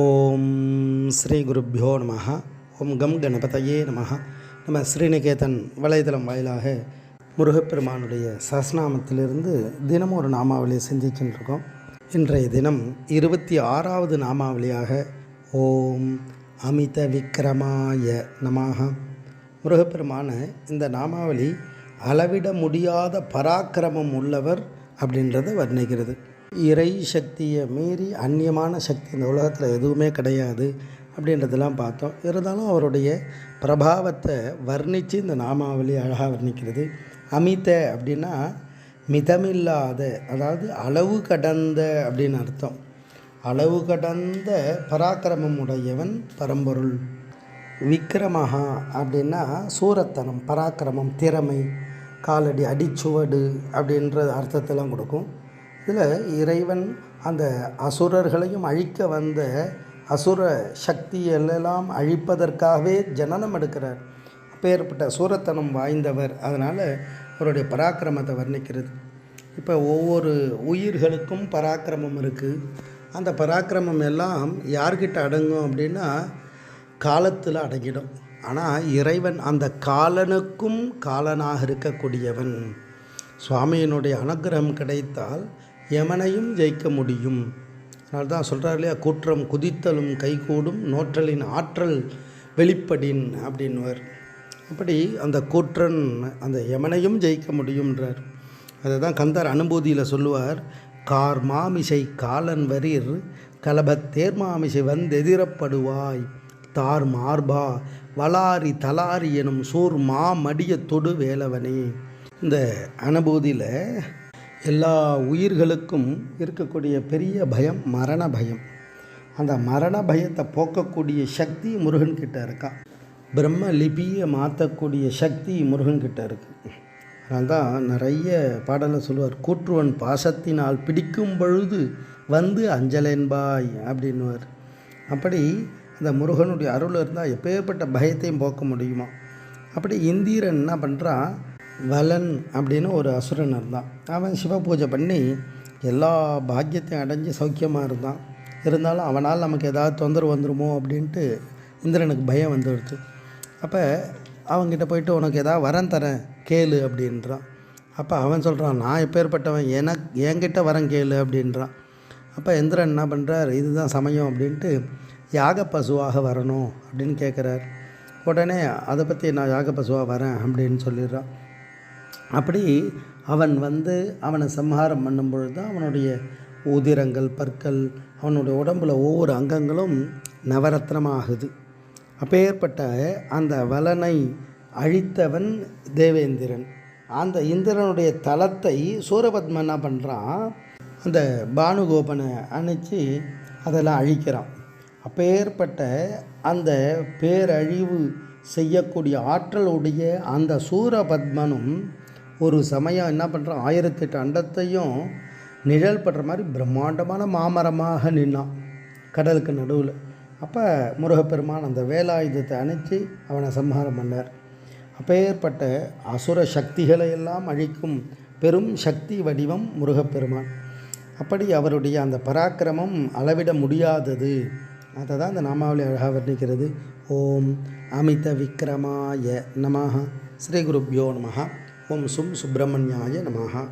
ஓம் ஸ்ரீ குருப்பியோ நம ஓம் கம் கணபதையே நம நம்ம ஸ்ரீநிகேதன் வலைதளம் வாயிலாக முருகப்பெருமானுடைய சஸ்நாமத்திலிருந்து தினமும் ஒரு நாமாவளியை சிந்திச்சுட்டு இருக்கோம் இன்றைய தினம் இருபத்தி ஆறாவது நாமாவளியாக ஓம் அமித விக்ரமாய நமாக முருகப்பெருமான இந்த நாமாவளி அளவிட முடியாத பராக்கிரமம் உள்ளவர் அப்படின்றத வர்ணிக்கிறது. இறை சக்தியை மீறி அந்நியமான சக்தி இந்த உலகத்தில் எதுவுமே கிடையாது அப்படின்றதெல்லாம் பார்த்தோம். இருந்தாலும் அவருடைய பிரபாவத்தை வர்ணித்து இந்த நாமாவளி அழகாக வர்ணிக்கிறது. அமித அப்படின்னா மிதமில்லாத அதாவது அளவு கடந்த அப்படின்னு அர்த்தம். அளவு கடந்த பராக்கிரமம் உடையவன் பரம்பொருள். விக்ரமஹா அப்படின்னா சூரத்தனம் பராக்கிரமம் திறமை காலடி அடிச்சுவடு அப்படின்ற அர்த்தத்தெல்லாம் கொடுக்கும். இதில் இறைவன் அந்த அசுரர்களையும் அழிக்க வந்த அசுர சக்தியெல்லாம் அழிப்பதற்காகவே ஜனனம் எடுக்கிறார். அப்பேற்பட்ட சூரத்தனம் வாய்ந்தவர். அதனால் அவருடைய பராக்கிரமத்தை வர்ணிக்கிறது. இப்போ ஒவ்வொரு உயிர்களுக்கும் பராக்கிரமம் இருக்குது அந்த பராக்கிரமம் எல்லாம் யார்கிட்ட அடங்கும் அப்படின்னா காலத்தில் அடங்கிடும். ஆனால் இறைவன் அந்த காலனுக்கும் காலனாக இருக்கக்கூடியவன். சுவாமியினுடைய அனுகிரகம் கிடைத்தால் யமனையும் ஜெயிக்க முடியும். அதனால தான் சொல்கிறார் இல்லையா கூற்றம் குதித்தலும் கைகூடும் நோற்றலின் ஆற்றல் வெளிப்படின் அப்படின்வர் அப்படி அந்த கூற்றன் அந்த யமனையும் ஜெயிக்க முடியுன்றார் அதை தான் கந்தர் அனுபூதியில் சொல்லுவார் கார் மாமிசை காலன் வரீர் கலபத் தேர்மாமிசை வந்தெதிரப்படுவாய் தார் மார்பா வளாரி தலாரி எனும் சோர் மா மடிய தொடு வேலவனே. இந்த அனுபூதியில் எல்லா உயிர்களுக்கும் இருக்கக்கூடிய பெரிய பயம் மரண பயம். அந்த மரண பயத்தை போக்கக்கூடிய சக்தி முருகன்கிட்ட இருக்கா. பிரம்ம லிபியை மாற்றக்கூடிய சக்தி முருகன்கிட்ட இருக்குது அதனால தான் நிறைய பாடலை சொல்லுவார் கூற்றுவன் பாசத்தினால் பிடிக்கும் பொழுது வந்து அஞ்சலென்பாய் அப்படின்னுவார். அப்படி அந்த முருகனுடைய அருள் இருந்தால் எப்பேற்பட்ட பயத்தையும் போக்க முடியுமா? அப்படி இந்திரன் என்ன பண்ணுறான் வலன் அப்படின்னு ஒரு அசுரன் இருந்தான். அவன் சிவ பூஜை பண்ணி எல்லா பாக்கியத்தையும் அடைஞ்சு சௌக்கியமாக இருந்தான். இருந்தாலும் அவனால் நமக்கு ஏதாவது தொந்தரவு வந்துருமோ அப்படின்ட்டு இந்திரனுக்கு பயம் வந்துடுச்சு. அப்போ அவங்ககிட்ட போயிட்டு உனக்கு ஏதாவது வரம் தரேன் கேளு அப்படின்றான். அப்போ அவன் சொல்கிறான் நான் எப்பேற்பட்டவன் எனக்கு என்கிட்ட வரம் கேளு அப்படின்றான். அப்போ இந்திரன் என்ன பண்ணுறார் இதுதான் சமயம் அப்படின்ட்டு யாக பசுவாக வரணும் அப்படின்னு கேட்குறார். உடனே அதை பற்றி நான் யாக பசுவாக வரேன் அப்படின்னு சொல்லிடுறான். அப்படி அவன் வந்து அவனை சம்ஹாரம் பண்ணும் பொழுது தான் அவனுடைய உதிரங்கள் பற்கள் அவனுடைய உடம்பில் ஒவ்வொரு அங்கங்களும் நவரத்னமாகுது. அப்பேற்பட்ட அந்த வலனை அழித்தவன் தேவேந்திரன். அந்த இந்திரனுடைய தலத்தை சூரபத்மன் என்ன பண்ணுறான் அந்த பானுகோபனை அணைச்சி அதெல்லாம் அழிக்கிறான். அப்பேற்பட்ட அந்த பேரழிவு செய்யக்கூடிய ஆற்றலுடைய அந்த சூரபத்மனும் ஒரு சமயம் என்ன பண்ணுறான் ஆயிரத்தெட்டு அண்டத்தையும் நிழல் படுற மாதிரி பிரம்மாண்டமான மாமரமாக நின்னான் கடலுக்கு நடுவில். அப்போ முருகப்பெருமான் அந்த வேலாயுதத்தை அணைச்சி அவனை சம்ஹாரம் பண்ணார். அப்பேற்பட்ட அசுர சக்திகளை எல்லாம் அழிக்கும் பெரும் சக்தி வடிவம் முருகப்பெருமான். அப்படி அவருடைய அந்த பராக்கிரமம் அளவிட முடியாதது. அதை தான் அந்த நாமாவளி அழகாக வர்ணிக்கிறது. ஓம் அமித விக்ரமாய நமஹ. ஸ்ரீ குருப்யோ நமஹா. ஓம் சும் சுப்பிரமணியாய நமஹா.